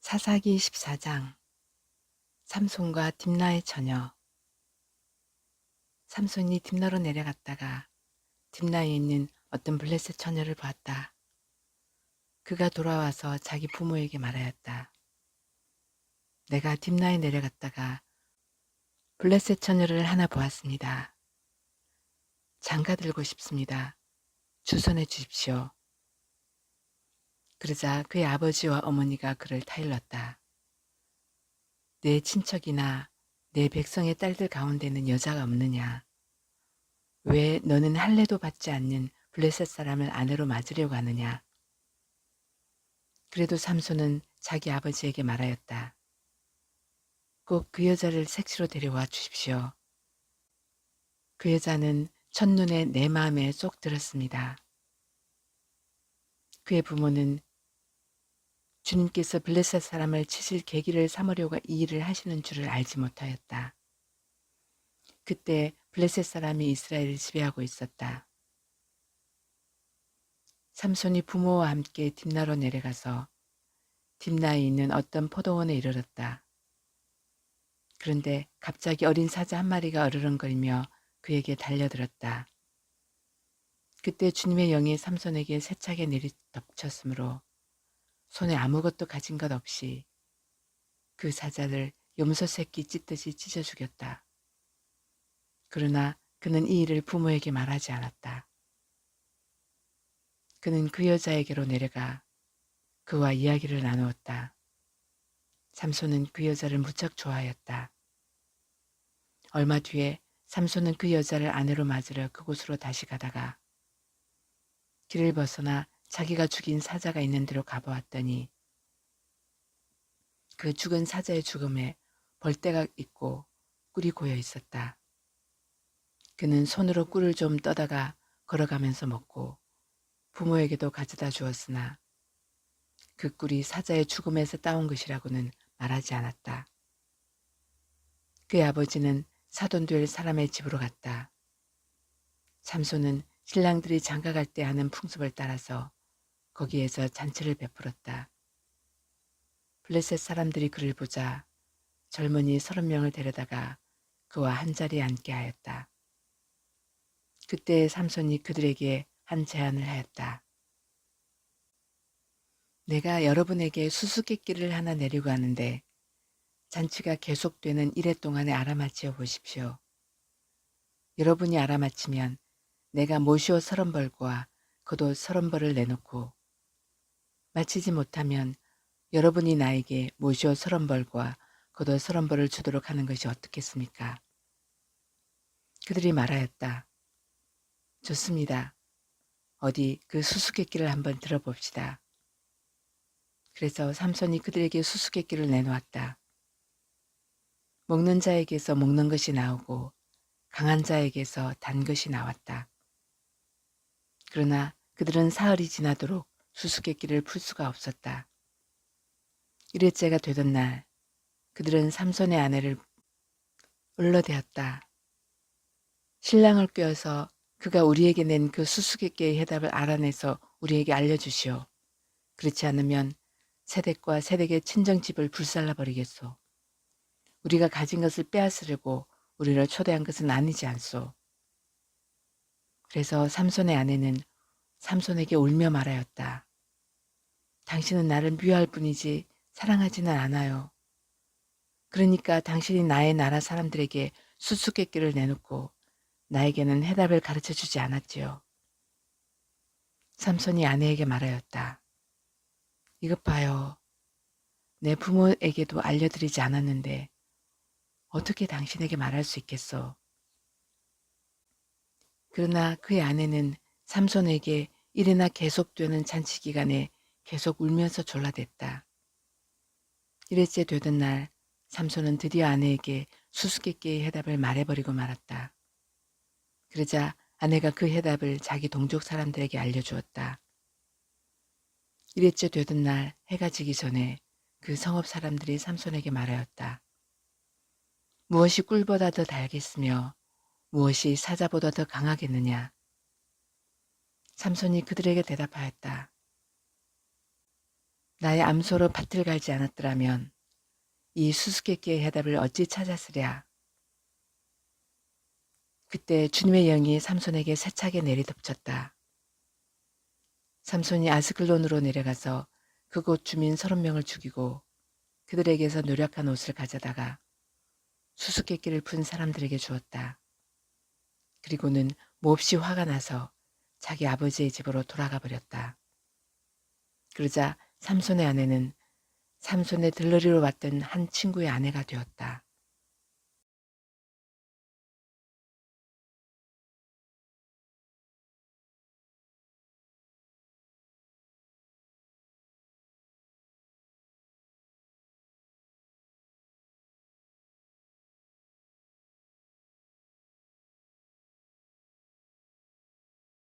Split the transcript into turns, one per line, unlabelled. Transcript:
사사기 14장 삼손과 딥나의 처녀 삼손이 딥나로 내려갔다가 딥나에 있는 어떤 블레셋 처녀를 보았다. 그가 돌아와서 자기 부모에게 말하였다. 내가 딥나에 내려갔다가 블레셋 처녀를 하나 보았습니다. 장가 들고 싶습니다. 주선해 주십시오. 그러자 그의 아버지와 어머니가 그를 타일렀다. 내 친척이나 내 백성의 딸들 가운데는 여자가 없느냐? 왜 너는 할례도 받지 않는 블레셋 사람을 아내로 맞으려고 하느냐? 그래도 삼손은 자기 아버지에게 말하였다. 꼭 그 여자를 색시로 데려와 주십시오. 그 여자는 첫눈에 내 마음에 쏙 들었습니다. 그의 부모는 주님께서 블레셋 사람을 치실 계기를 삼으려고 이 일을 하시는 줄을 알지 못하였다. 그때 블레셋 사람이 이스라엘을 지배하고 있었다. 삼손이 부모와 함께 딥나로 내려가서 딥나에 있는 어떤 포도원에 이르렀다. 그런데 갑자기 어린 사자 한 마리가 어르렁거리며 그에게 달려들었다. 그때 주님의 영이 삼손에게 세차게 내리 덮쳤으므로 손에 아무것도 가진 것 없이 그 사자를 염소 새끼 찢듯이 찢어 죽였다. 그러나 그는 이 일을 부모에게 말하지 않았다. 그는 그 여자에게로 내려가 그와 이야기를 나누었다. 삼손은 그 여자를 무척 좋아하였다. 얼마 뒤에 삼손은 그 여자를 아내로 맞으려 그곳으로 다시 가다가 길을 벗어나 자기가 죽인 사자가 있는 데로 가보았더니 그 죽은 사자의 죽음에 벌떼가 있고 꿀이 고여 있었다. 그는 손으로 꿀을 좀 떠다가 걸어가면서 먹고 부모에게도 가져다 주었으나 그 꿀이 사자의 죽음에서 따온 것이라고는 말하지 않았다. 그의 아버지는 사돈될 사람의 집으로 갔다. 삼손은 신랑들이 장가갈 때 하는 풍습을 따라서 거기에서 잔치를 베풀었다. 블레셋 사람들이 그를 보자 젊은이 서른 명을 데려다가 그와 한 자리에 앉게 하였다. 그때 삼손이 그들에게 한 제안을 하였다. 내가 여러분에게 수수께끼를 하나 내리고 하는데 잔치가 계속되는 이래 동안에 알아맞혀 보십시오. 여러분이 알아맞히면 내가 모시오 서른 벌과 그도 서른 벌을 내놓고 마치지 못하면 여러분이 나에게 모시오 서른 벌과 그도 서른 벌을 주도록 하는 것이 어떻겠습니까? 그들이 말하였다. 좋습니다. 어디 그 수수께끼를 한번 들어봅시다. 그래서 삼손이 그들에게 수수께끼를 내놓았다. 먹는 자에게서 먹는 것이 나오고 강한 자에게서 단 것이 나왔다. 그러나 그들은 사흘이 지나도록 수수께끼를 풀 수가 없었다. 일회째가 되던 날 그들은 삼손의 아내를 을러대었다. 신랑을 꿰어서 그가 우리에게 낸 그 수수께끼의 해답을 알아내서 우리에게 알려주시오. 그렇지 않으면 세댁과 세댁의 친정집을 불살라 버리겠소. 우리가 가진 것을 빼앗으려고 우리를 초대한 것은 아니지 않소. 그래서 삼손의 아내는 삼손에게 울며 말하였다. 당신은 나를 미워할 뿐이지 사랑하지는 않아요. 그러니까 당신이 나의 나라 사람들에게 수수께끼를 내놓고 나에게는 해답을 가르쳐 주지 않았지요. 삼손이 아내에게 말하였다. 이것 봐요. 내 부모에게도 알려드리지 않았는데 어떻게 당신에게 말할 수 있겠어? 그러나 그의 아내는 삼손에게 일이나 계속되는 잔치 기간에 계속 울면서 졸라댔다. 일회째 되던 날 삼손은 드디어 아내에게 수수께끼의 해답을 말해버리고 말았다. 그러자 아내가 그 해답을 자기 동족 사람들에게 알려주었다. 일회째 되던 날 해가 지기 전에 그 성읍 사람들이 삼손에게 말하였다. 무엇이 꿀보다 더 달겠으며 무엇이 사자보다 더 강하겠느냐? 삼손이 그들에게 대답하였다. 나의 암소로 밭을 갈지 않았더라면 이 수수께끼의 해답을 어찌 찾았으랴. 그때 주님의 영이 삼손에게 세차게 내리덮쳤다. 삼손이 아스글론으로 내려가서 그곳 주민 서른 명을 죽이고 그들에게서 노력한 옷을 가져다가 수수께끼를 푼 사람들에게 주었다. 그리고는 몹시 화가 나서 자기 아버지의 집으로 돌아가 버렸다. 그러자 삼손의 아내는 삼손의 들러리로 왔던 한 친구의 아내가 되었다.